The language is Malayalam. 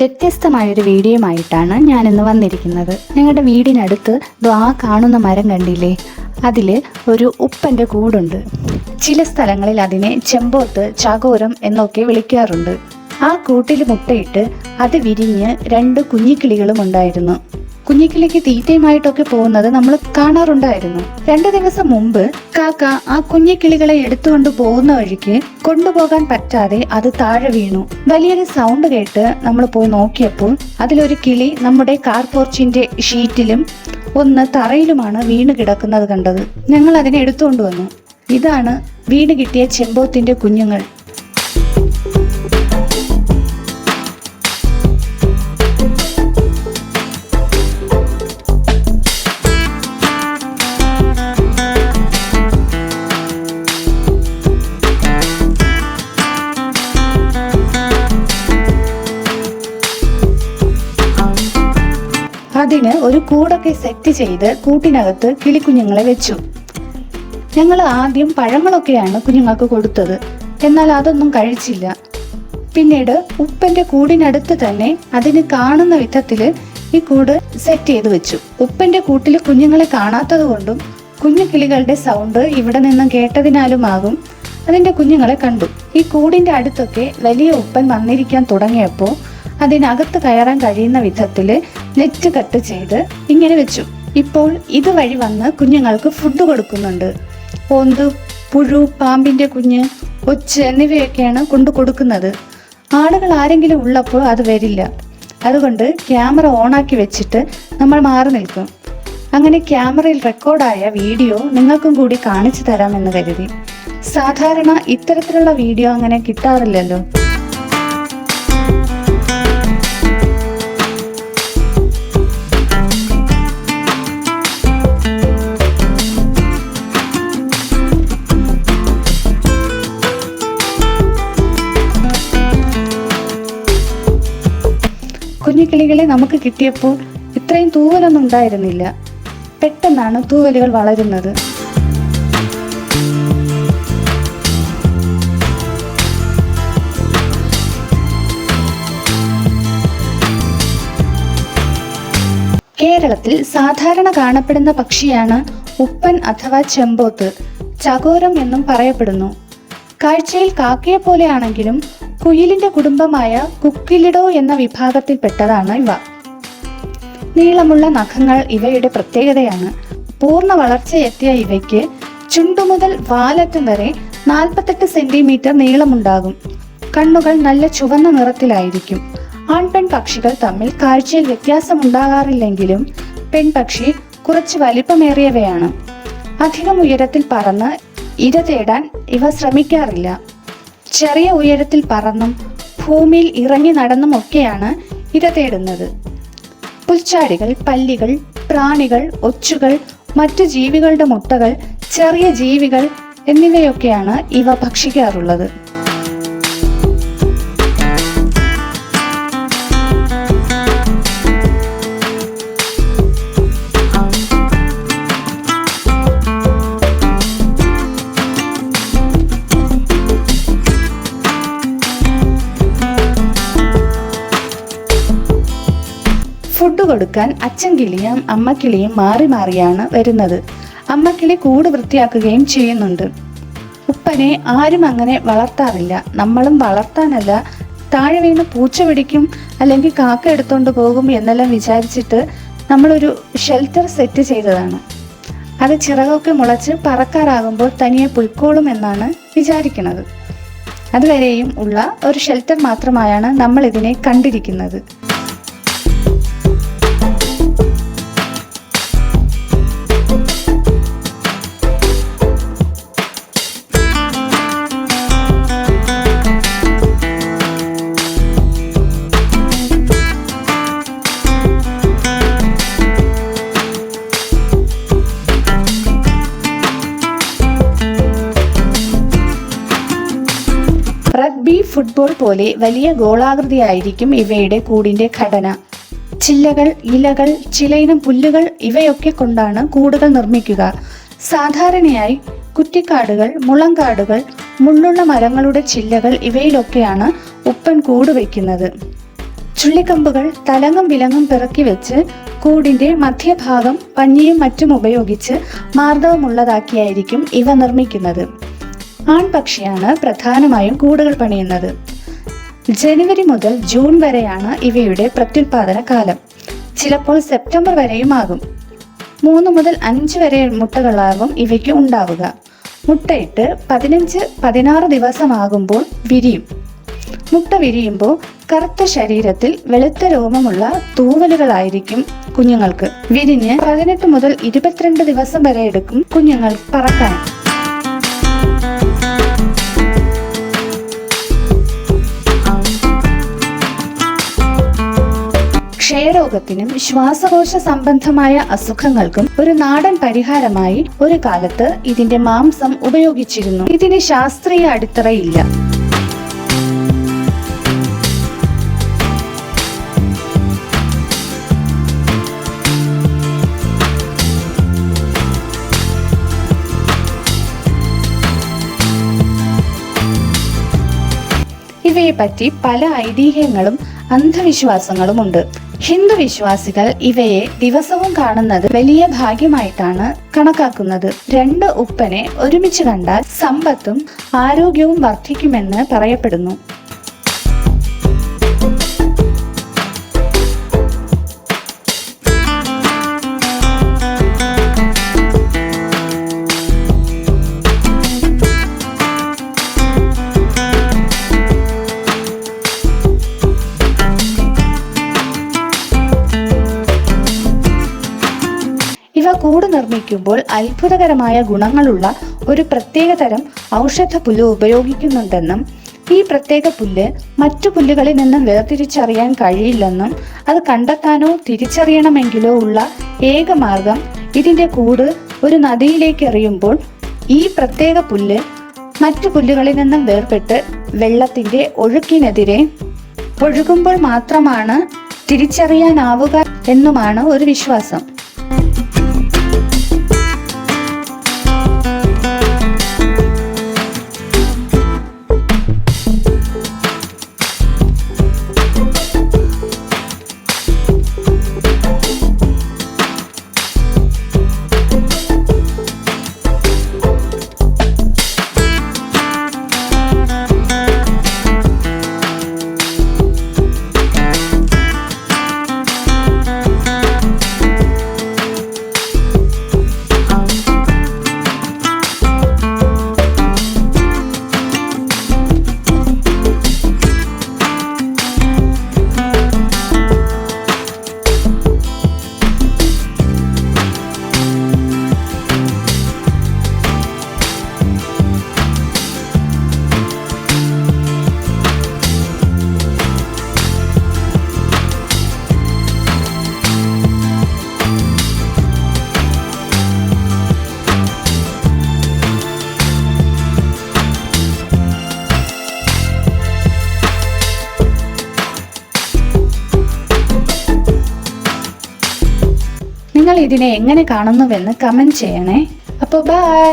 വ്യത്യസ്തമായൊരു വീഡിയോയുമായിട്ടാണ് ഞാനിന്ന് വന്നിരിക്കുന്നത്. ഞങ്ങളുടെ വീടിനടുത്ത് ദ്വാ കാണുന്ന മരം കണ്ടില്ലേ? അതിൽ ഒരു ഉപ്പന്റെ കൂടുണ്ട്. ചില സ്ഥലങ്ങളിൽ അതിനെ ചെമ്പോത്ത് ചകോരം എന്നൊക്കെ വിളിക്കാറുണ്ട്. ആ കൂട്ടിൽ മുട്ടയിട്ട് അത് വിരിഞ്ഞ് രണ്ട് കുഞ്ഞിക്കിളികളും ഉണ്ടായിരുന്നു. കുഞ്ഞിക്കിളിക്ക് തീറ്റയുമായിട്ടൊക്കെ പോകുന്നത് നമ്മൾ കാണാറുണ്ടായിരുന്നു. രണ്ടു ദിവസം മുമ്പ് കാക്ക ആ കുഞ്ഞിക്കിളികളെ എടുത്തുകൊണ്ട് പോകുന്ന വഴിക്ക് കൊണ്ടുപോകാൻ പറ്റാതെ അത് താഴെ വീണു. വലിയൊരു സൗണ്ട് കേട്ട് നമ്മൾ പോയി നോക്കിയപ്പോൾ അതിലൊരു കിളി നമ്മുടെ കാർ പോർച്ചിന്റെ ഷീറ്റിലും ഒന്ന് തറയിലുമാണ് വീണ് കിടക്കുന്നത് കണ്ടത്. ഞങ്ങൾ അതിനെ എടുത്തുകൊണ്ട് വന്നു. ഇതാണ് വീണ് കിട്ടിയ ചെമ്പോത്തിന്റെ കുഞ്ഞുങ്ങൾ. കൂടൊക്കെ സെറ്റ് ചെയ്ത് കൂട്ടിനകത്ത് കിളിക്കുഞ്ഞുങ്ങളെ വെച്ചു. ഞങ്ങൾ ആദ്യം പഴങ്ങളൊക്കെയാണ് കുഞ്ഞുങ്ങൾക്ക് കൊടുത്തത്. എന്നാൽ അതൊന്നും കഴിച്ചില്ല. പിന്നീട് ഉപ്പന്റെ കൂടിനടുത്ത് തന്നെ അതിന് കാണുന്ന വിധത്തിൽ ഈ കൂട് സെറ്റ് ചെയ്ത് വെച്ചു. ഉപ്പന്റെ കൂട്ടിൽ കുഞ്ഞുങ്ങളെ കാണാത്തത് കൊണ്ടും കുഞ്ഞു കിളികളുടെ സൗണ്ട് ഇവിടെ നിന്നും കേട്ടതിനാലുമാകും അതിന്റെ കുഞ്ഞുങ്ങളെ കണ്ടു. ഈ കൂടിന്റെ അടുത്തൊക്കെ വലിയ ഉപ്പൻ വന്നിരിക്കാൻ തുടങ്ങിയപ്പോൾ അതിനകത്ത് കയറാൻ കഴിയുന്ന വിധത്തിൽ നെറ്റ് കട്ട് ചെയ്ത് ഇങ്ങനെ വെച്ചു. ഇപ്പോൾ ഇതുവഴി വന്ന് കുഞ്ഞുങ്ങൾക്ക് ഫുഡ് കൊടുക്കുന്നുണ്ട്. പോന്ത് പുഴു പാമ്പിന്റെ കുഞ്ഞ് ഒച്ച് എന്നിവയൊക്കെയാണ് കൊണ്ടു കൊടുക്കുന്നത്. ആളുകൾ ആരെങ്കിലും ഉള്ളപ്പോൾ അത് വരില്ല. അതുകൊണ്ട് ക്യാമറ ഓണാക്കി വെച്ചിട്ട് നമ്മൾ മാറി നിൽക്കും. അങ്ങനെ ക്യാമറയിൽ റെക്കോർഡായ വീഡിയോ നിങ്ങൾക്കും കൂടി കാണിച്ചു തരാമെന്ന് കരുതി. സാധാരണ ഇത്തരത്തിലുള്ള വീഡിയോ അങ്ങനെ കിട്ടാറില്ലല്ലോ. കുഞ്ഞുകിളികളെ നമുക്ക് കിട്ടിയപ്പോൾ ഇത്രയും തൂവലൊന്നും ഉണ്ടായിരുന്നില്ല. പെട്ടെന്നാണ് തൂവലുകൾ വളരുന്നത്. കേരളത്തിൽ സാധാരണ കാണപ്പെടുന്ന പക്ഷിയാണ് ഉപ്പൻ അഥവാ ചെമ്പോത്ത് ചകോരം എന്നും പറയപ്പെടുന്നു. കാഴ്ചയിൽ കാക്കയെ പോലെയാണെങ്കിലും കുയിലിന്റെ കുടുംബമായ കുക്കിലിഡോ എന്ന വിഭാഗത്തിൽപ്പെട്ടതാണ് ഇവ. നീളമുള്ള നഖങ്ങൾ ഇവയുടെ പ്രത്യേകതയാണ്. പൂർണ വളർച്ചയെത്തിയ ഇവയ്ക്ക് ചുണ്ടുമുതൽ വാലറ്റം വരെ നാൽപ്പത്തെട്ട് സെന്റിമീറ്റർ നീളമുണ്ടാകും. കണ്ണുകൾ നല്ല ചുവന്ന നിറത്തിലായിരിക്കും. ആൺപെൺ പക്ഷികൾ തമ്മിൽ കാഴ്ചയിൽ വ്യത്യാസമുണ്ടാകാറില്ലെങ്കിലും പെൺപക്ഷി കുറച്ച് വലിപ്പമേറിയവയാണ്. അധികം ഉയരത്തിൽ പറന്ന് ഇര തേടാൻ ഇവ ശ്രമിക്കാറില്ല. ചെറിയ ഉയരത്തിൽ പറന്നും ഭൂമിയിൽ ഇറങ്ങി നടന്നും ഒക്കെയാണ് ഇര തേടുന്നത്. പുൽച്ചാടികൾ പല്ലികൾ പ്രാണികൾ ഒച്ചുകൾ മറ്റു ജീവികളുടെ മുട്ടകൾ ചെറിയ ജീവികൾ എന്നിവയൊക്കെയാണ് ഇവ ഭക്ഷിക്കാറുള്ളത്. ഫുഡ് കൊടുക്കാൻ അച്ഛൻ കിളിയും അമ്മ കിളിയും മാറി മാറിയാണ് വരുന്നത്. അമ്മ കിളി കൂട് വൃത്തിയാക്കുകയും ചെയ്യുന്നുണ്ട്. ഉപ്പനെ ആരും അങ്ങനെ വളർത്താറില്ല. നമ്മളും വളർത്താനല്ല. താഴെ വീണ് പൂച്ച പിടിക്കും അല്ലെങ്കിൽ കാക്ക എടുത്തോണ്ട് പോകും എന്നെല്ലാം വിചാരിച്ചിട്ട് നമ്മളൊരു ഷെൽട്ടർ സെറ്റ് ചെയ്തതാണ്. അത് ചിറകൊക്കെ മുളച്ച് പറക്കാറാകുമ്പോൾ തനിയെ പൊയ്ക്കോളും എന്നാണ് വിചാരിക്കുന്നത്. അതുവരെയും ഉള്ള ഒരു ഷെൽട്ടർ മാത്രമായാണ് നമ്മൾ ഇതിനെ കണ്ടിരിക്കുന്നത്. റഗ്ബി ഫുട്ബോൾ പോലെ വലിയ ഗോളാകൃതിയായിരിക്കും ഇവയുടെ കൂടിന്റെ ഘടന. ചില്ലകൾ ഇലകൾ ചിലയിനം പുല്ലുകൾ ഇവയൊക്കെ കൊണ്ടാണ് കൂടുകൾ നിർമ്മിക്കുക. സാധാരണയായി കുറ്റിക്കാടുകൾ മുളങ്കാടുകൾ മുള്ളുള്ള മരങ്ങളുടെ ചില്ലകൾ ഇവയിലൊക്കെയാണ് ഉപ്പൻ കൂട് വയ്ക്കുന്നത് ചുള്ളിക്കമ്പുകൾ തലങ്ങും വിലങ്ങും പിറക്കി വെച്ച് കൂടിന്റെ മധ്യഭാഗം പഞ്ഞിയും മറ്റും ഉപയോഗിച്ച് മാർദ്ദവമുള്ളതാക്കിയായിരിക്കും ഇവ നിർമ്മിക്കുന്നത്. ആൺപക്ഷിയാണ് പ്രധാനമായും കൂടുകൾ പണിയുന്നത്. ജനുവരി മുതൽ ജൂൺ വരെയാണ് ഇവയുടെ പ്രത്യുൽപാദന കാലം. ചിലപ്പോൾ സെപ്റ്റംബർ വരെയും ആകും. മൂന്ന് മുതൽ അഞ്ച് വരെ മുട്ടകളാകും ഇവയ്ക്ക് ഉണ്ടാവുക. മുട്ടയിട്ട് പതിനഞ്ച് പതിനാറ് ദിവസമാകുമ്പോൾ വിരിയും. മുട്ട വിരിയുമ്പോൾ കറുത്ത ശരീരത്തിൽ വെളുത്ത രോമമുള്ള തൂവലുകളായിരിക്കും കുഞ്ഞുങ്ങൾക്ക്. വിരിഞ്ഞ് പതിനെട്ട് മുതൽ ഇരുപത്തിരണ്ട് ദിവസം വരെ എടുക്കും കുഞ്ഞുങ്ങൾ പറക്കാൻ. ക്ഷയരോഗത്തിനും ശ്വാസകോശ സംബന്ധമായ അസുഖങ്ങൾക്കും ഒരു നാടൻ പരിഹാരമായി ഒരു കാലത്ത് ഇതിന്റെ മാംസം ഉപയോഗിച്ചിരുന്നു. ഇതിന് ശാസ്ത്രീയ അടിത്തറയില്ല. ഇവയെ പറ്റി പല ഐതിഹ്യങ്ങളും അന്ധവിശ്വാസങ്ങളുമുണ്ട്. ഹിന്ദു വിശ്വാസികൾ ഇവയെ ദിവസവും കാണുന്നത് വലിയ ഭാഗ്യമായിട്ടാണ് കണക്കാക്കുന്നത്. രണ്ട് ഉപ്പനെ ഒരുമിച്ച് കണ്ടാൽ സമ്പത്തും ആരോഗ്യവും വർദ്ധിക്കുമെന്ന് പറയപ്പെടുന്നു. കൂട് നിർമ്മിക്കുമ്പോൾ അത്ഭുതകരമായ ഗുണങ്ങളുള്ള ഒരു പ്രത്യേക തരം ഔഷധ പുല്ല് ഉപയോഗിക്കുന്നുണ്ടെന്നും ഈ പ്രത്യേക പുല്ല് മറ്റു പുല്ലുകളിൽ നിന്നും വേർതിരിച്ചറിയാൻ കഴിയില്ലെന്നും അത് കണ്ടെത്താനോ തിരിച്ചറിയണമെങ്കിലോ ഉള്ള ഏക മാർഗം ഇതിന്റെ കൂട് ഒരു നദിയിലേക്ക് എറിയുമ്പോൾ ഈ പ്രത്യേക പുല്ല് മറ്റു പുല്ലുകളിൽ നിന്നും വേർപെട്ട് വെള്ളത്തിന്റെ ഒഴുക്കിനെതിരെ ഒഴുകുമ്പോൾ മാത്രമാണ് തിരിച്ചറിയാനാവുക എന്നുമാണ് ഒരു വിശ്വാസം. ഇതിനെ എങ്ങനെ കാണുന്നുവെന്ന് കമന്റ് ചെയ്യണേ. അപ്പോൾ ബൈ